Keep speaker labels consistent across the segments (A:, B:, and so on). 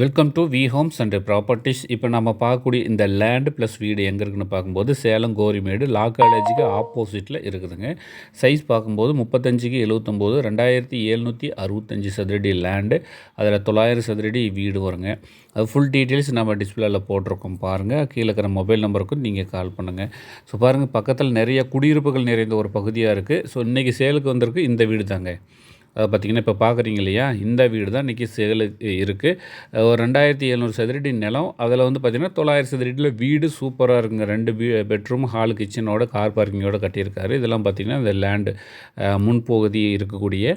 A: Welcome to V homes and properties இப்போ நம்ம பார்க்கக்கூடிய இந்த லேண்டு ப்ளஸ் வீடு எங்கே இருக்குன்னு பார்க்கும்போது சேலம் கோரிமேடு லா காலேஜுக்கு ஆப்போசிட்டில் இருக்குதுங்க. சைஸ் பார்க்கும்போது முப்பத்தஞ்சுக்கு எழுபத்தொம்போது ரெண்டாயிரத்தி எழுநூற்றி அறுபத்தஞ்சி சதுரடி லேண்டு அதில் தொள்ளாயிரம் சதுரடி வீடு வருங்க. அது ஃபுல் டீட்டெயில்ஸ் நம்ம டிஸ்பிளேயில் போட்டிருக்கோம். பாருங்கள் கீழே இருக்கிற மொபைல் நம்பருக்கும் நீங்கள் கால் பண்ணுங்கள் ஸோ பாருங்கள் பக்கத்தில் நிறைய குடியிருப்புகள் நிறைந்த ஒரு பகுதியாக இருக்குது ஸோ இன்றைக்கி சேலுக்கு வந்திருக்கு இந்த வீடு தாங்க. பார்த்திங்கன்னா இப்போ பார்க்குறீங்க இல்லையா? இந்த வீடு தான் இன்றைக்கி சேலுக்கு இருக்குது ஒரு ரெண்டாயிரத்தி எழுநூறு சதுரடி நிலம். அதில் வந்து பார்த்திங்கன்னா தொள்ளாயிரம் சதுரடியில் வீடு சூப்பராக இருக்குங்க. ரெண்டு வீ பெட்ரூம் ஹால் கிச்சனோட கார் பார்க்கிங்கோட கட்டியிருக்காரு. இதெல்லாம் பார்த்திங்கன்னா இந்த லேண்டு முன்பகுதி இருக்கக்கூடிய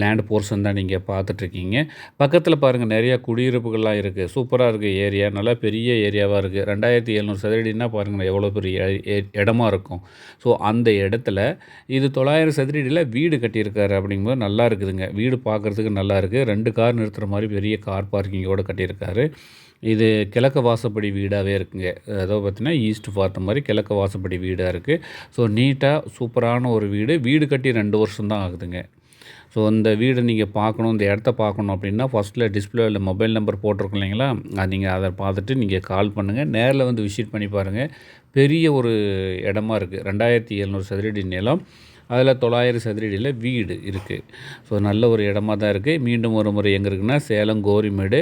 A: லேண்ட் போர்ஷன் தான் நீங்கள் பார்த்துட்ருக்கீங்க. பக்கத்தில் பாருங்கள் நிறையா குடியிருப்புகள்லாம் இருக்குது சூப்பராக இருக்குது ஏரியா. நல்லா பெரிய ஏரியாவாக இருக்குது ரெண்டாயிரத்தி எழுநூறு சதுரடினா பாருங்கள் எவ்வளோ பெரிய இடமா இருக்கும். ஸோ அந்த இடத்துல இது தொள்ளாயிரம் சதுரடியில் வீடு கட்டியிருக்காரு அப்படிங்கும்போது நல்லா இருக்குதுங்க. வீடு பார்க்குறதுக்கு நல்லா இருக்குது ரெண்டு கார் நிறுத்துகிற மாதிரி பெரிய கார் பார்க்கிங்கோடு கட்டியிருக்காரு. இது கிழக்கு வாசப்படி வீடாகவே இருக்குங்க. அதாவது பார்த்திங்கன்னா ஈஸ்ட் பார்த்த மாதிரி கிழக்கு வாசப்படி வீடாக இருக்குது ஸோ நீட்டாக சூப்பரான ஒரு வீடு. வீடு கட்டி ரெண்டு வருஷம் தான் ஆகுதுங்க. ஸோ இந்த வீடை நீங்கள் பார்க்கணும் இந்த இடத்த பார்க்கணும் அப்படின்னா ஃபஸ்ட்டில் டிஸ்பிளேவில் மொபைல் நம்பர் போட்டிருக்கோம் இல்லைங்களா? அது நீங்கள் அதை பார்த்துட்டு நீங்கள் கால் பண்ணுங்கள் நேரில் வந்து விசிட் பண்ணி பாருங்கள் பெரிய ஒரு இடமா இருக்குது ரெண்டாயிரத்தி எழுநூறு சதுரடி நிலம். அதில் தொள்ளாயிரம் சதுரடியில் வீடு இருக்குது. ஸோ நல்ல ஒரு இடமா தான் இருக்குது. மீண்டும் ஒரு முறை எங்கே இருக்குன்னா சேலம் கோரிமேடு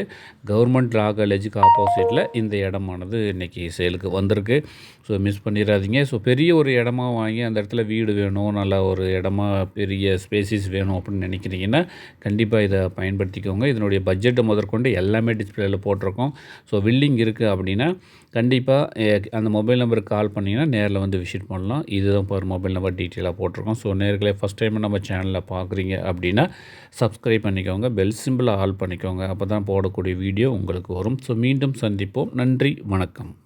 A: கவர்மெண்ட் லா காலேஜுக்கு ஆப்போசிட்டில் இந்த இடமானது இன்றைக்கி சேலுக்கு வந்திருக்கு. ஸோ மிஸ் பண்ணிடாதீங்க. ஸோ பெரிய ஒரு இடமா வாங்கி அந்த இடத்துல வீடு வேணும் நல்ல ஒரு இடமா பெரிய ஸ்பேசிஸ் வேணும் அப்படின்னு நினைக்கிறீங்கன்னா கண்டிப்பாக இதை பயன்படுத்திக்கோங்க. இதனுடைய பட்ஜெட்டை முதற்கொண்டு எல்லாமே டிஸ்பிளேயில் போட்டிருக்கோம். ஸோ வில்லிங் இருக்குது அப்படின்னா கண்டிப்பாக அந்த மொபைல் நம்பருக்கு கால் பண்ணிங்கன்னா நேரில் வந்து விசிட் பண்ணலாம். இதுதான் இப்போ ஒரு மொபைல் நம்பர் டீட்டெயிலாக போட்டிருக்கோம். ஸோ நேர்களே ஃபஸ்ட் டைம் நம்ம சேனலில் பார்க்குறீங்க அப்படின்னா சப்ஸ்கிரைப் பண்ணிக்கோங்க. பெல் சிம்பிளை ஆல் பண்ணிக்கோங்க. அப்போ தான் போடக்கூடிய வீடியோ உங்களுக்கு வரும். ஸோ மீண்டும் சந்திப்போம். நன்றி. வணக்கம்.